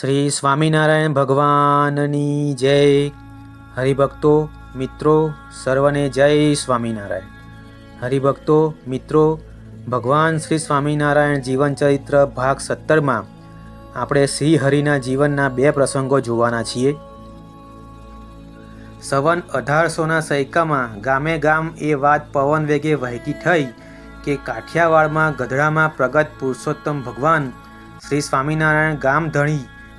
શ્રી સ્વામિનારાયણ ભગવાનની જય. હરિભક્તો, મિત્રો, સર્વને જય સ્વામિનારાયણ. હરિભક્તો, મિત્રો, ભગવાન શ્રી સ્વામિનારાયણ જીવનચરિત્ર ભાગ સત્તરમાં આપણે શ્રી હરિના જીવનના બે પ્રસંગો જોવાના છીએ. સવન અઢારસોના સૈકામાં ગામે ગામ એ વાત પવન વેગે વહેતી થઈ કે કાઠિયાવાડમાં ગધડામાં પ્રગટ પુરુષોત્તમ ભગવાન શ્રી સ્વામિનારાયણ ગામ ધણી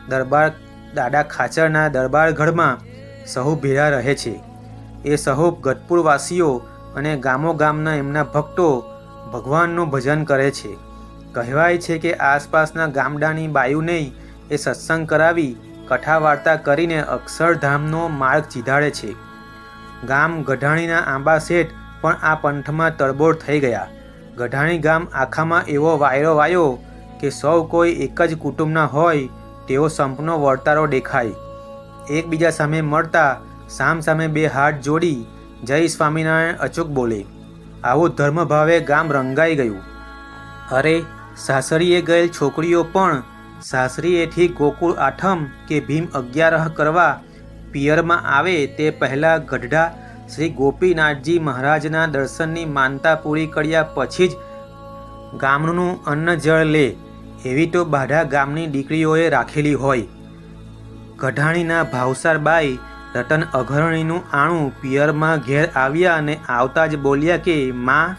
દરબાર દાદા ખાચરના દરબારગઢમાં સહુ ભેળા રહે છે. એ સહુ ગઢપુરવાસીઓ અને ગામો ગામના એમના ભક્તો ભગવાનનું ભજન કરે છે. કહેવાય છે કે આસપાસના ગામડાની બાયુને એ સત્સંગ કરાવી કથા વાર્તા કરીને અક્ષરધામનો માર્ગ ચીધાડે છે. ગામ ગઢાણીના આંબા શેઠ પણ આ પંથમાં તડબોળ થઈ ગયા. ગઢાણી ગામ આખામાં એવો વાયરો વાયો કે સૌ કોઈ એક જ કુટુંબના હોય તેવો સંપનો વર્તારો દેખાય. એકબીજા સામે મળતા સામ સામે બે હાથ જોડી જય સ્વામિનારાયણ અચૂક બોલે. આવું ધર્મભાવે ગામ રંગાઈ ગયું. અરે, સાસરીએ ગયેલ છોકરીઓ પણ સાસરીએથી ગોકુળ આઠમ કે ભીમ અગિયારહ કરવા પિયરમાં આવે તે પહેલાં ગઢડા શ્રી ગોપીનાથજી મહારાજના દર્શનની માનતા પૂરી કર્યા પછી જ ગામનું અન્ન જળ લે. એવી તો બાઢા ગામની દીકરીઓએ રાખેલી હોય. ગઢાણીના ભાવસાર બાઈ રતન અઘરણીનું આણું પિયરમાં ઘેર આવ્યા અને આવતા જ બોલ્યા કે, માં,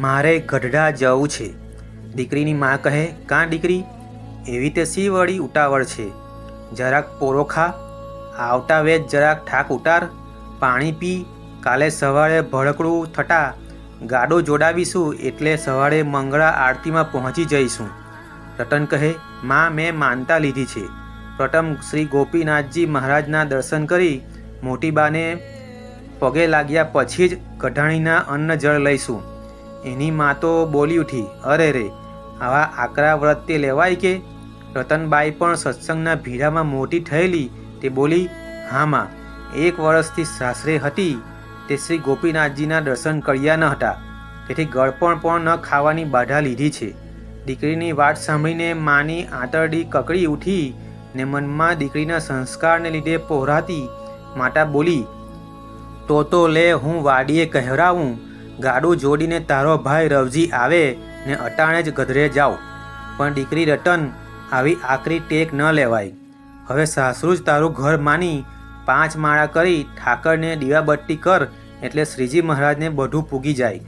મારે ગઢડા જવું છે. દીકરીની માં કહે, કાં દીકરી? એવી તે સી વળી ઉતાવળ છે. જરાક પોરો ખા, આવતા વેજ જરાક ઠાક ઉતાર, પાણી પી, કાલે સવારે ભડકડું થતાં ગાડો જોડાવીશું એટલે સવારે મંગળા આરતીમાં પહોંચી જઈશું. રતન કહે, માં, મેં માનતા લીધી છે. પ્રથમ શ્રી ગોપીનાથજી મહારાજના દર્શન કરી મોટીબાને પગે લાગ્યા પછી જ કઢાણીના અન્ન જળ લઈશું. એની મા તો બોલી ઉઠી, અરે રે, આવા આકરા વ્રત તે લેવાય કે? રતનબાઈ પણ સત્સંગના ભીડામાં મોટી થયેલી, તે બોલી, હા, માં, એક વર્ષથી સાસરે હતી, તે શ્રી ગોપીનાથજીના દર્શન કર્યા ન હતા. તેથી ગળપણ પણ ન ખાવાની બાધા લીધી છે. દીકરીની વાત સાંભળીને માની આંતરડી કકડી ઉઠી ને મનમાં દીકરીના સંસ્કારને લીધે પહોરાતી માતા બોલી, તો તો લે, હું વાડીએ કહેરાવું ગાડું જોડીને તારો ભાઈ રવજી આવે ને અટાણે જ ગધરે જાઓ પણ દીકરી રતન આવી આકરી ટેક ન લેવાય. હવે સાસરું જ તારું ઘર માની પાંચ માળા કરી ઠાકરને દીવાબત્તી કર એટલે શ્રીજી મહારાજને બધું પૂગી જાય.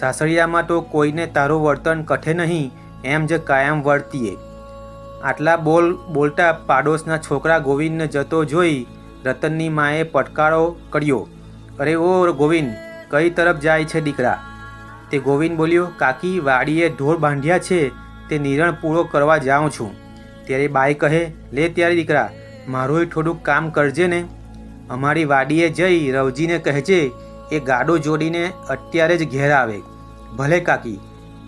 સાસરિયામાં તો કોઈને તારું વર્તન કઠે નહીં એમ જ કાયમ વર્તીએ. આટલા બોલ, બોલતા પાડોશના છોકરા ગોવિંદને જતો જોઈ રતનની માએ પટકારો કર્યો. અરે ઓ ગોવિંદ, કઈ તરફ જાય છે દીકરા? તે ગોવિંદ બોલ્યો, કાકી, વાડીએ ઢોર બાંધ્યા છે, તે નિરણ પૂરો કરવા જાઉં છું. ત્યારે બાઈ કહે, લે ત્યારે દીકરા, મારું થોડુંક કામ કરજે ને. અમારી વાડીએ જઈ રવજીને કહેજે, એ ગાડો જોડીને અત્યારે જ ઘેર આવે. ભલે કાકી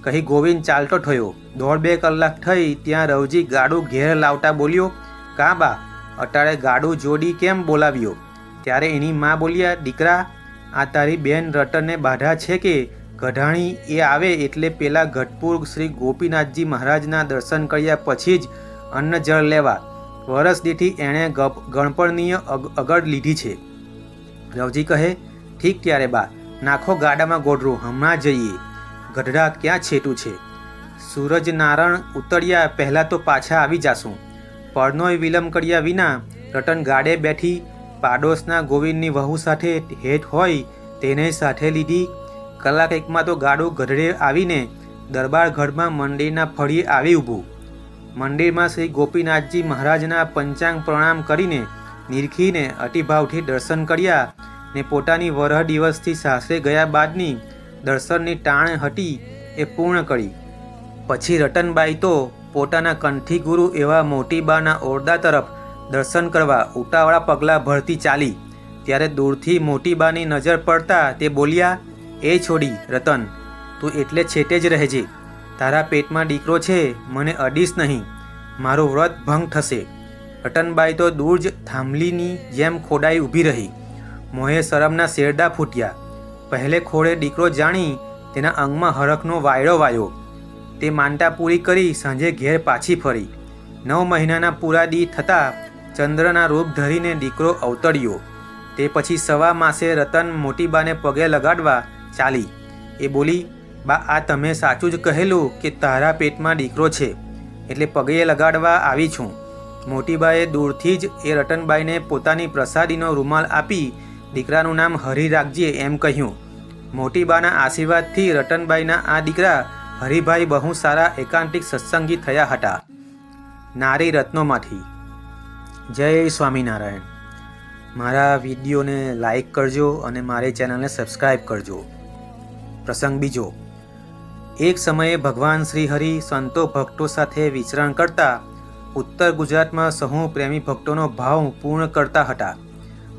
કહી ગોવિંદ ચાલતો થયો દોઢ બે કલાક થઈ, ત્યાં રવજી ગાડું ઘેર લાવતા બોલ્યો, કાં બા અટાળે ગાડું જોડી કેમ બોલાવ્યો? ત્યારે એની માં બોલ્યા, દીકરા, આ તારી બેન રટનને બાધા છે કે? ગઢાણી એ આવે એટલે પેલા ગઢપુર શ્રી ગોપીનાથજી મહારાજના દર્શન કર્યા પછી જ અન્ન જળ લેવા. વરસ દીઠી એણે ગણપણનીય અગ, અગડ લીધી છે. રવજી કહે, ઠીક ત્યારે બા, નાખો ગાડામાં ગોઢરું હમણાં જઈએ. ગઢડા ક્યાં છેટું છે? સૂરજ નારણ ઉતર્યા પહેલાં તો પાછા આવી જાશું. પરનોય વિલંબ કર્યા વિના રટન ગાડે બેઠી પાડોશના ગોવિંદની વહુ સાથે હેઠ હોય તેને સાથે લીધી. કલાક એકમાં તો ગાડું ગઢડે આવીને દરબાર ગઢમાં મંદિરના ફળીએ આવી ઊભું. મંદિરમાં શ્રી ગોપીનાથજી મહારાજના પંચાંગ પ્રણામ કરીને નિરખીને અતિભાવથી દર્શન કર્યા ને પોતાની વરહ દિવસથી સાસરે ગયા બાદની દર્શનની ટાણ હતી એ પૂર્ણ કરી. પછી રતનબાઈ તો પોતાના કંઠી ગુરુ એવા મોટીબાના ઓરડા તરફ દર્શન કરવા ઉતાવળા પગલાં ભરતી ચાલી. ત્યારે દૂરથી મોટીબાની નજર પડતા તે બોલ્યા, એ છોડી રતન, તું એટલે છેટે જ રહેજે. તારા પેટમાં દીકરો છે, મને અડીશ નહીં. મારું વ્રત ભંગ થશે. રતનબાઈ તો દૂર જ થાંભલીની જેમ ખોડાઈ ઊભી રહી. મોહે શરમના શેરડા ફૂટ્યા. પહેલે ખોળે દીકરો જાણી તેના અંગમાં હરખનો વાયડો વાયો. તે માનતા પૂરી કરી સાંજે ઘેર પાછી ફરી. નવ મહિનાના પૂરા દી થતાં ચંદ્રના રૂપ ધરીને દીકરો અવતર્યો. તે પછી સવા માસે રતન મોટીબાને પગે લગાડવા ચાલી. એ બોલી, બા, આ તમે સાચું જ કહેલું કે તારા પેટમાં દીકરો છે, એટલે પગે લગાડવા આવી છું. મોટીબાએ દૂરથી જ એ રતનબાઈને પોતાની પ્રસાદીનો રૂમાલ આપી દીકરાનું નામ હરિરાગજીએ એમ કહ્યું. મોટીબાના આશીર્વાદથી રતનબાઈના આ દીકરા હરિભાઈ બહુ સારા એકાંતિક સત્સંગી થયા હતા. નારી રત્નોમાંથી. જય સ્વામિનારાયણ. મારા વિડીયોને લાઈક કરજો અને મારી ચેનલને સબસ્ક્રાઈબ કરજો. પ્રસંગ બીજો. એક સમયે ભગવાન શ્રી હરિ સંતો ભક્તો સાથે વિચરણ કરતા ઉત્તર ગુજરાતમાં સહુ પ્રેમી ભક્તોનો ભાવ પૂર્ણ કરતા હતા.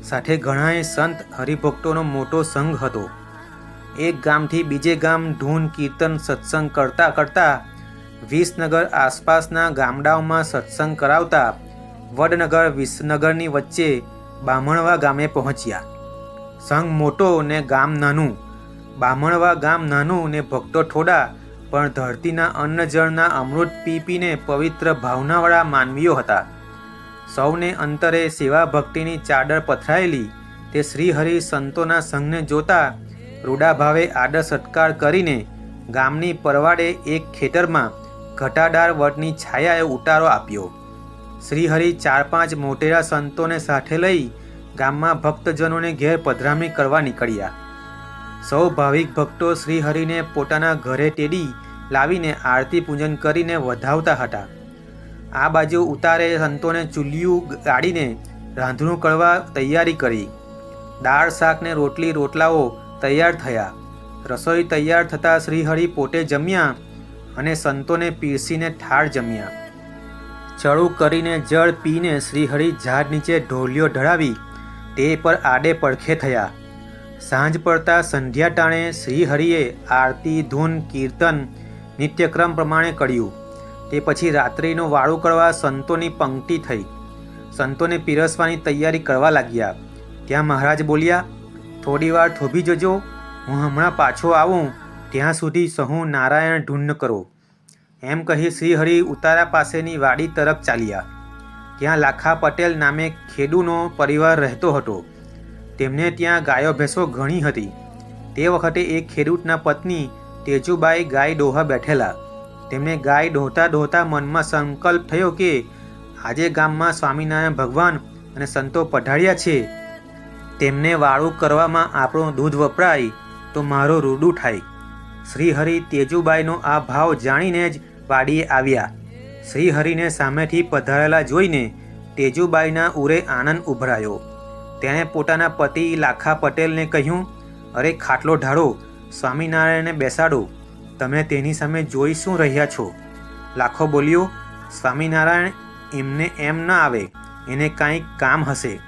સાથે ઘણાએ સંત હરિભક્તોનો મોટો સંઘ હતો. એક ગામથી બીજે ગામ ધૂન કીર્તન સત્સંગ કરતા કરતા વિસનગર આસપાસના ગામડાઓમાં સત્સંગ કરાવતા વડનગર વિસનગરની વચ્ચે બામણવા ગામે પહોંચ્યા. સંઘ મોટો ને ગામ નાનું. બામણવા ગામ નાનું ને ભક્તો થોડા, પણ ધરતીના અન્નજળના અમૃત પી પીને પવિત્ર ભાવનાવાળા માનવીઓ હતા. સૌને અંતરે સેવા ભક્તિની ચાદર પથરાયેલી, તે શ્રીહરિ સંતોના સંઘને જોતા રૂડા ભાવે આદર સત્કાર કરીને ગામની પરવાડે એક ખેતરમાં ઘટાદાર વટની છાયાએ ઉતારો આપ્યો. શ્રીહરિ ચાર પાંચ મોટેરા સંતોને સાથે લઈ ગામમાં ભક્તજનોને ઘેર પધરામણી કરવા નીકળ્યા. સૌ ભાવિક ભક્તો શ્રીહરિને પોતાના ઘરે તેડી લાવીને આરતી પૂજન કરીને વધાવતા હતા. આ બાજુ ઉતારે સંતોને ચૂલિયું ગાડીને રાંધણું કરવા તૈયારી કરી. દાળ શાકને રોટલી, રોટલાઓ તૈયાર થયા. રસોઈ તૈયાર થતાં શ્રીહરિ પોતે જમ્યા અને સંતોને પીરસીને ઠાર જમ્યા. ચડું કરીને જળ પીને શ્રીહરિ ઝાડ નીચે ઢોલિયો ઢળાવી તે પર આડે પડખે થયા. સાંજ પડતા સંધ્યા ટાણે શ્રીહરિએ આરતી, ધૂન, કીર્તન, નિત્યક્રમ પ્રમાણે કર્યું. તે પછી રાત્રિનો વાળું કરવા સંતોની પંક્તિ થઈ. સંતોને પીરસવાની તૈયારી કરવા લાગ્યા. ત્યાં મહારાજ બોલ્યા, થોડી વાર થોભી જજો. હું હમણાં પાછો આવું. ત્યાં સુધી સહુ નારાયણ ઢૂંઢ કરો. એમ કહી શ્રીહરિ ઉતારા પાસેની વાડી તરફ ચાલ્યા. ત્યાં લાખા પટેલ નામે ખેડૂનો પરિવાર રહેતો હતો. તેમને ત્યાં ગાયો ભેંસો ઘણી હતી. તે વખતે એક ખેડૂતના પત્ની તેજુબાઈ ગાય ડોહા બેઠેલા. તેમને ગાય દોહતા દોહતા મનમાં સંકલ્પ થયો કે આજે ગામમાં સ્વામિનારાયણ ભગવાન અને સંતો પધાર્યા છે. તેમને વાળું કરવામાં આપણું દૂધ વપરાય તો મારો રૂડું થાય. શ્રીહરિ તેજુબાઈનો આ ભાવ જાણીને જ વાડીએ આવ્યા. શ્રીહરિને સામેથી પધારેલા જોઈને તેજુબાઈના ઉરે આનંદ ઉભરાયો. તેણે પોતાના પતિ લાખા પટેલને કહ્યું, અરે ખાટલો ઢાળો, સ્વામિનારાયણને બેસાડો. તમે તેની સામે જોઈ શું રહ્યા છો? લાખો બોલ્યો, સ્વામિનારાયણ, એમને એમ ન આવે. એને કાંઈક કામ હશે.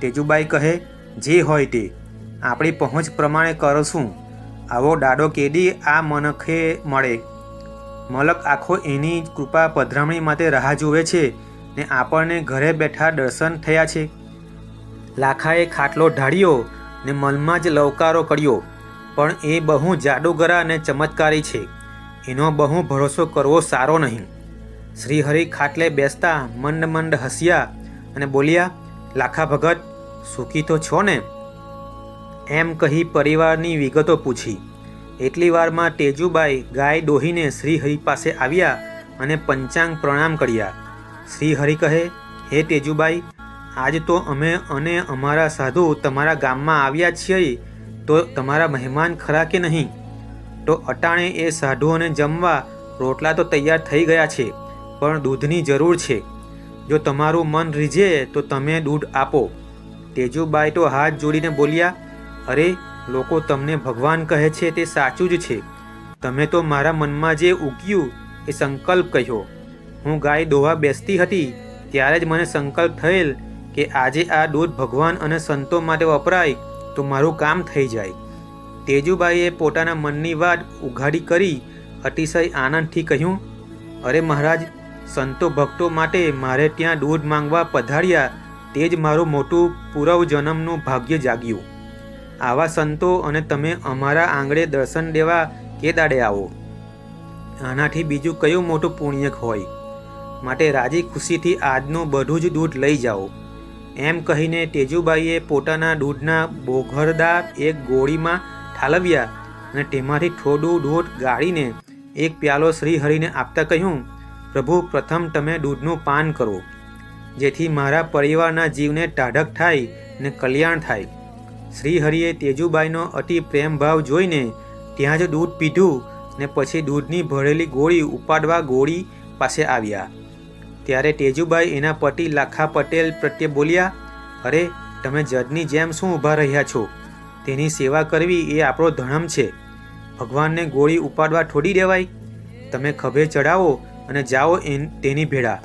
તેજુબાઈ કહે, જે હોય તે. આપણી પહોંચ પ્રમાણે કરશું આવો દાડો કેદી આ મનખે મળે. મલક આખો એની કૃપા પધરામણી માટે રાહ જુએ છે ને આપણને ઘરે બેઠા દર્શન થયા છે. લાખાએ ખાટલો ઢાળ્યો ને મનમાં જ લવકારો કર્યો. પણ એ બહુ જાદુગરા અને ચમત્કારી છે. એનો બહુ ભરોસો કરવો સારો નહીં. શ્રીહરિ ખાટલે બેસતા મંડ મંડ હસ્યા અને બોલ્યા, લાખા ભગત, સુખી તો છો ને? એમ કહી પરિવારની વિગતો પૂછી. એટલી વારમાં તેજુબાઈ ગાય દોહીને શ્રીહરિ પાસે આવ્યા અને પંચાંગ પ્રણામ કર્યા. શ્રીહરિ કહે, હે તેજુબાઈ, આજ તો અમે અને અમારા સાધુ તમારા ગામમાં આવ્યા છીએ તો તમારા મહેમાન ખરા કે નહીં? તો અટાણે એ સાધુઓને જમવા રોટલા તો તૈયાર થઈ ગયા છે, પણ દૂધની જરૂર છે. જો તમારું મન રીઝે તો તમે દૂધ આપો. તેજુબાઈ તો હાથ જોડીને બોલ્યા, અરે, લોકો તમને ભગવાન કહે છે તે સાચું જ છે. તમે તો મારા મનમાં જે ઉગ્યું એ સંકલ્પ કહ્યો. હું ગાય દોવા બેસતી હતી, ત્યારે જ મને સંકલ્પ થયેલ કે આજે આ દૂધ ભગવાન અને સંતો માટે વપરાય તો મારું કામ થઈ જાય. તેજુબાઈએ પોતાના મનની વાત ઉઘાડી કરી, અતિશય આનંદથી કહ્યું, અરે મહારાજ, સંતો ભક્તો માટે મારે ત્યાં દૂધ માંગવા પધાર્યા, તે જ મારું મોટું પૂર્વ જન્મનું ભાગ્ય જાગ્યું. આવા સંતો અને તમે અમારા આંગળે દર્શન દેવા કે દાડે આવો? આનાથી બીજું કયું મોટું પુણ્યક હોય? માટે રાજી ખુશીથી આજનું બધું જ દૂધ લઈ જાઓ. એમ કહીને તેજુબાઈએ પોતાના દૂધના બોઘરદા એક ગોળીમાં ઠાલવ્યા અને તેમાંથી થોડું દૂધ ગાળીને એક પ્યાલો શ્રીહરિને આપતા કહ્યું, પ્રભુ, પ્રથમ તમે દૂધનું પાન કરો, જેથી મારા પરિવારના જીવને ટાઢક થાય ને કલ્યાણ થાય. શ્રીહરિએ તેજુબાઈનો અતિ પ્રેમભાવ જોઈને ત્યાં જ દૂધ પીધું ને પછી દૂધની ભરેલી ગોળી ઉપાડવા ગોળી પાસે આવ્યા. ત્યારે તેજુબાઈ એના પતિ લાખા પટેલ પ્રત્યે બોલ્યા, અરે, તમે જજની જેમ શું ઊભા રહ્યા છો? તેની સેવા કરવી એ આપણો ધર્મ છે. ભગવાનને ગોળી ઉપાડવા છોડી દેવાય. તમે ખભે ચડાવો અને જાઓ તેની ભેળા.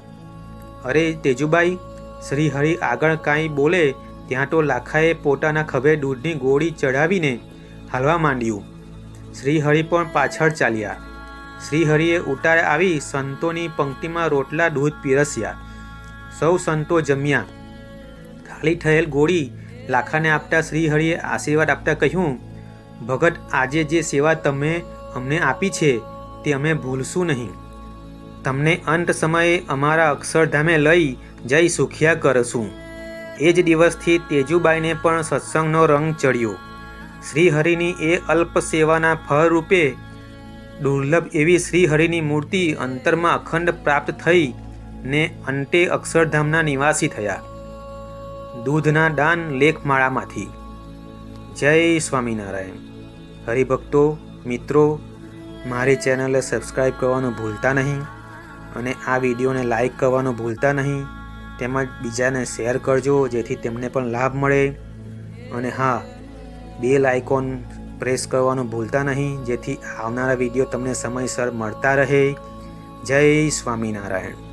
અરે તેજુબાઈ શ્રીહરિ આગળ કાંઈ બોલે, ત્યાં તો લાખાએ પોતાના ખભે દૂધની ગોળી ચઢાવીને હાલવા માંડ્યું. શ્રીહરિ પણ પાછળ ચાલ્યા. શ્રીહરિએ ઉતારે આવી સંતોની પંક્તિમાં રોટલા, દૂધ પીરસ્યા. સૌ સંતો જમ્યા. ખાલી થયેલ ગોળી લાખાને આપતા શ્રીહરિએ આશીર્વાદ આપતા કહ્યું, ભગત, આજે જે સેવા તમે અમને આપી છે, તે અમે ભૂલશું નહીં. તમને અંત સમયે અમારા અક્ષરધામે લઈ જઈ સુખિયા કરશું. એ જ દિવસથી તેજુબાઈને પણ સત્સંગનો રંગ ચડ્યો. શ્રીહરિની એ અલ્પ સેવાના ફળ રૂપે દુર્લભ એવી શ્રીહરિની મૂર્તિ અંતરમાં અખંડ પ્રાપ્ત થઈ ને અંતે અક્ષરધામના નિવાસી થયા. દૂધના દાન લેખમાળામાંથી. જય સ્વામિનારાયણ. હરિભક્તો, મિત્રો, મારી ચેનલને સબસ્ક્રાઈબ કરવાનું ભૂલતા નહીં અને આ વિડીયોને લાઈક કરવાનું ભૂલતા નહીં. તેમજ બીજાને શેર કરજો, જેથી તેમને પણ લાભ મળે. અને હા, બેલ આઇકોન પ્રેસ કરવાનું ભૂલતા નહીં. જેથી આવનારા વીડિયો તમને સમયસર મળતા રહે. જય સ્વામિનારાયણ.